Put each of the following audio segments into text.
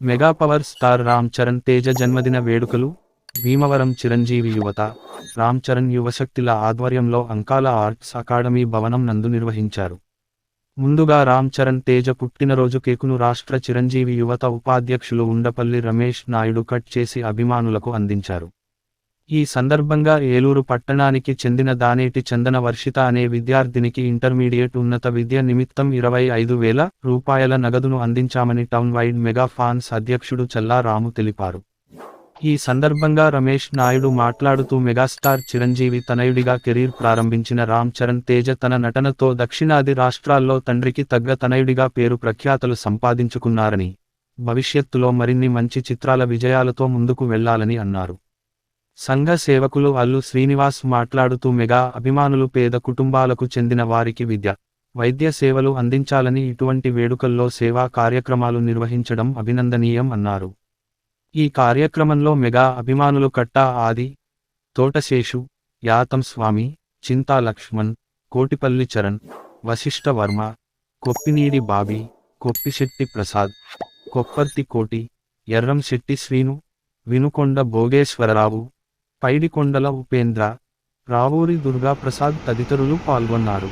Mega power star Ram Charan Teja జన్మదిన వేడుకలు భీమవరం చిరంజీవి యువత రామ్ చరణ్ యువశక్తిల ఆధ్వర్యంలో అంకాల ఆర్ట్స్ అకాడమీ భవనం నందు నిర్వహించారు. ముందుగా రామ్ చరణ్ తేజ పుట్టినరోజు కేకును రాష్ట్ర చిరంజీవి యువత ఉపాధ్యక్షులు ఉండపల్లి రమేష్ నాయుడు కట్ చేసి అభిమానులకు అందించారు. ఈ సందర్భంగా ఏలూరు పట్టణానికి చెందిన దానేటి చందన వర్షిత అనే విద్యార్థినికి ఇంటర్మీడియట్ ఉన్నత విద్య నిమిత్తం ఇరవై ఐదు వేల రూపాయల నగదును అందించామని టౌన్ వైడ్ మెగా ఫాన్స్ అధ్యక్షుడు చల్లా రాము తెలిపారు. ఈ సందర్భంగా రమేష్ నాయుడు మాట్లాడుతూ మెగాస్టార్ చిరంజీవి తనయుడిగా కెరీర్ ప్రారంభించిన రామ్ చరణ్ తేజ తన నటనతో దక్షిణాది రాష్ట్రాల్లో తండ్రికి తగ్గ తనయుడిగా పేరు ప్రఖ్యాతలు సంపాదించుకున్నారని భవిష్యత్తులో మరిన్ని మంచి చిత్రాల విజయాలతో ముందుకు వెళ్ళాలని అన్నారు. సంఘ సేవకులు అల్లు శ్రీనివాస్ మాట్లాడుతూ మెగా అభిమానులు పేద కుటుంబాలకు చెందిన వారికి విద్య వైద్య సేవలు అందించాలని ఇటువంటి వేడుకల్లో సేవా కార్యక్రమాలు నిర్వహించడం అభినందనీయం అన్నారు. ఈ కార్యక్రమంలో మెగా అభిమానులు కట్టా ఆది తోటశేషు యాతం స్వామి చింతా లక్ష్మణ్ కోటిపల్లి చరణ్ వశిష్ఠ వర్మ కొప్పినీడి బాబీ కొప్పిశెట్టి ప్రసాద్ కొప్పర్తి కోటి ఎర్రంశెట్టి శ్రీను వినుకొండ భోగేశ్వరరావు పైడికొండల ఉపేంద్ర రావూరి దుర్గా ప్రసాద్ తదితరులు పాల్గొన్నారు.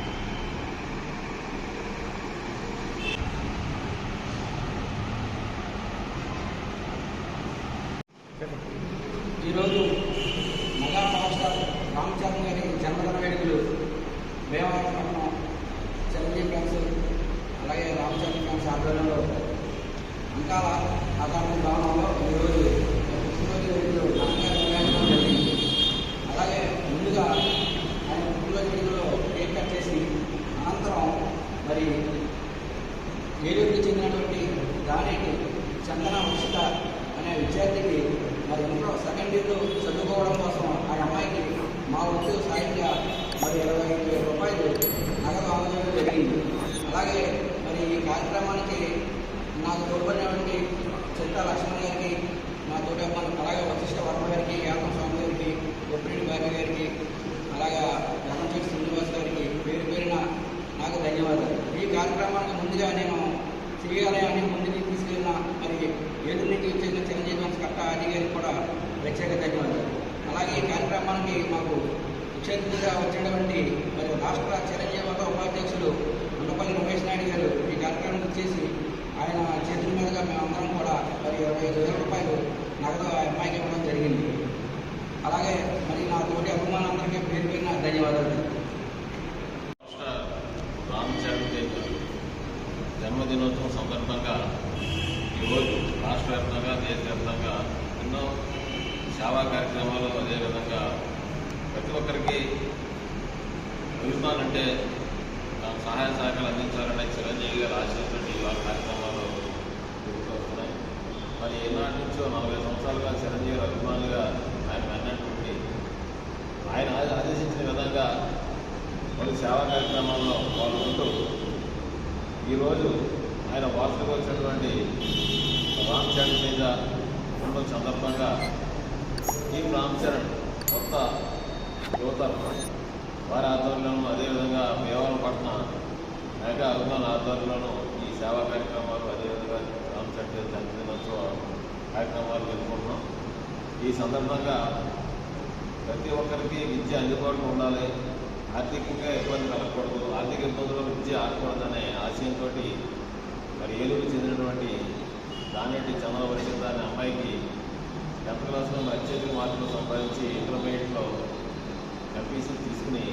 ఈరోజు గారి జన్మదిన వేడుకలు చిరంజీవి ఫ్యాన్స్ అలాగే రామ్ ఫ్యాన్స్ ఆధ్వర్యంలో అంకాల అకాడమీ భవనంలో ఈరోజు పుట్టినరోజు వేడుకలు ఘనంగా నిర్వహించడం జరిగింది అలాగే ముందుగా ఆయన పుట్టినరోజు వేడుకలో కేక్ కట్ చేసి అనంతరం మరి ఏలూరుకి చెందినటువంటి దానికి చందన ఉచిత అనే విద్యార్థికి మరి ఇంట్లో సెకండ్ ఇయర్లో చదువుకోవడం కోసం ఆ అమ్మాయికి మా ఉద్యోగ సాయంగా మరి ఇరవై ఐదు వేల రూపాయలు నగదు అందజేయడం జరిగింది. అలాగే మరి ఈ కార్యక్రమానికి నాకు తోడ్పడినటువంటి చిత్త లక్ష్మణ్ గారికి నా తోటి అమ్మాయి అలాగే వశిష్ఠ వర్మ గారికి యాదవ స్వామి గారికి గొప్పిరెడ్డి బాబీ గారికి అలాగా రమణచెట్టి శ్రీనివాస్ గారికి పేరు పేరున నాకు ధన్యవాదాలు ఈ కార్యక్రమానికి ముందుగా నేను చేయాలి అని ముందుకు తీసుకెళ్ళిన మరి ఏలూరు నుంచి చెందిన చిరంజీవి వంశ కట్ట ఆది గారికి కూడా ప్రత్యేక ధన్యవాదాలు అలాగే ఈ కార్యక్రమానికి మాకు ముఖ్య వచ్చినటువంటి మరి రాష్ట్ర చిరంజీవి ఉపాధ్యక్షులు ఉండపల్లి రమేష్ నాయుడు గారు ఈ కార్యక్రమం వచ్చేసి ఆయన చేతుల మీదుగా మేమందరం కూడా మరి ఇరవై ఐదు వేల రూపాయలు నగదు ఆ అమ్మాయికి ఇవ్వడం జరిగింది. అలాగే మరి నా తోటి అభిమానులందరికీ పేరు పేరున ధన్యవాదాలు. జన్మదినోత్సవం సందర్భంగా ఈరోజు రాష్ట్ర వ్యాప్తంగా దేశవ్యాప్తంగా ఎన్నో సేవా కార్యక్రమాలు అదేవిధంగా ప్రతి ఒక్కరికి అభిమానంటే తాను సహాయ సహకారాలు అందించాలనే చిరంజీవి గారు ఆశించండి ఇవాళ కార్యక్రమాలు జరుగుతూ మరి ఏనాటి నుంచో నలభై సంవత్సరాలుగా చిరంజీవి గారు అభిమానులుగా ఆయన అన్నటువంటి ఆయన ఆదేశించిన విధంగా పలు సేవా కార్యక్రమాల్లో పాల్గొంటూ ఈరోజు ఆయన వార్తకు వచ్చినటువంటి రామ్ చరణ్ మీద ఉన్న సందర్భంగా టీం రామ్ చరణ్ కొత్త యువత వారి ఆధ్వర్యంలోనూ అదేవిధంగా భీమవరం పట్ల మెగా అభిమాన ఆధ్వర్యంలోనూ ఈ సేవా కార్యక్రమాలు అదేవిధంగా రామ్ జన్మదినోత్సవ కార్యక్రమాలు జరుపుకుంటున్నాం. ఈ సందర్భంగా ప్రతి ఒక్కరికి విద్య అందుబాటులో ఉండాలి. ఆర్థికంగా ఇబ్బంది కలగకూడదు. ఆర్థిక ఇబ్బందులు విద్య ఆడకూడదనే ఆశయంతో మరి ఏలూరు చెందినటువంటి దానేటి చంద్రవర్షిత అనే అమ్మాయికి టెన్త్ క్లాస్లో అత్యధిక మార్కులు సంపాదించి ఇంటర్మీడియట్లో ఎంపీసీలు తీసుకుని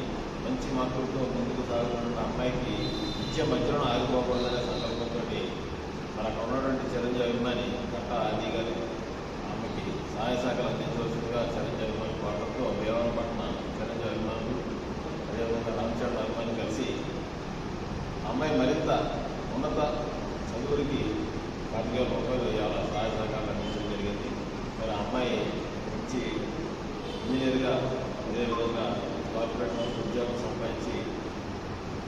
మంచి మార్కులతో ముందుకు సాగుతున్న అమ్మాయికి ఇచ్చే మధ్యలో ఆగిపోకూడదనే సంకల్పంతో మరి ఉన్నటువంటి చిరంజీవి అభిమాని కట్ట ఆది గారు ఆమెకి సహాయ శాఖలు అందించవలసిందిగా చిరంజీవి అభిమాని కోటతో భీమవరం పట్ల చిరంజీవి అభిమానులు అదేవిధంగా రామచంద్ర అభిమాని కలిసి ఆ అమ్మాయి మరింత ఉన్నత చదువులకి పదివేల రూపాయలు ఇవాళ సహాయ సహకారాలు అందించడం జరిగింది మరి ఆ అమ్మాయి మంచి ఇంజనీర్గా అదేవిధంగా కార్పొరేట్ సంస్థ ఉద్యోగం సంపాదించి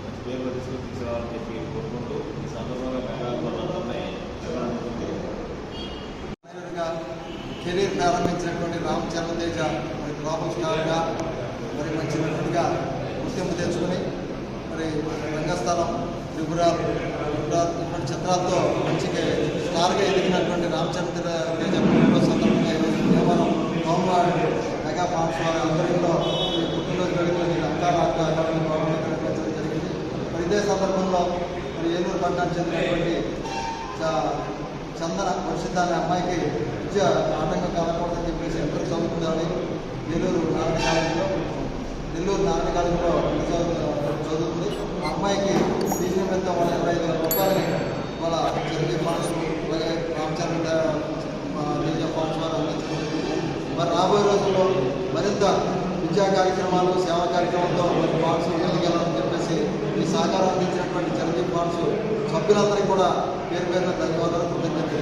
మంచి పేరు తీసుకుని తీసుకురావాలని చెప్పి కోరుకుంటూ ఈ సందర్భంగా మెగాలందరినీ కెరీర్ ప్రారంభించినటువంటి రామ్ చరణ్ తేజ మరి గ్లోబల్ స్టార్గా మరి మంచి నటుడిగా గుర్తింపు తెచ్చుకుని మరి రంగస్థలం త్రిపుర ఇటువంటి చిత్రాలతో మంచి స్టార్గా ఎదిగినటువంటి రామ్ చరణ్ తేజ సందర్భంగా ఈరోజు భీమవరం హోంగార్డ్ మెగా ఫార్మ్స్ వారి ఆధ్వర్యంలో ఈ పుట్టినరోజు వేడుకలకి రంగాల అకాడమీ నిర్వహించడం జరిగింది మరి ఇదే సందర్భంలో మరి ఏలూరు పట్టణానికి చెందినటువంటి చందన వర్షిత అనే అమ్మాయికి విద్య ఆటంకం కలగకూడదని చెప్పేసి ఇంటర్ చదువుకుందామని ఏలూరు నారాయణ కాలేజీలో నెల్లూరు నారాయణ కాలేజీలో చదువుతుంది ఆ అమ్మాయికి ఫీజు నిమిత్తం వాళ్ళ ఇరవై ఐదు వేల రూపాయలని వాళ్ళ చరిత్ర ఫండ్స్ అలాగే రామచంద్ర తేజ ఫండ్స్ వారు అందించడం మరి రాబోయే రోజుల్లో మరింత విద్యా కార్యక్రమాలు సేవా కార్యక్రమాలతో మరి ఫండ్స్ ముందుకెళ్ళాలని చెప్పేసి ఈ సహకారం అందించినటువంటి చరిత్ర ఫండ్స్ సభ్యులందరికీ కూడా పేరు పేరున ధన్యవాదాలు కృతజ్ఞతలు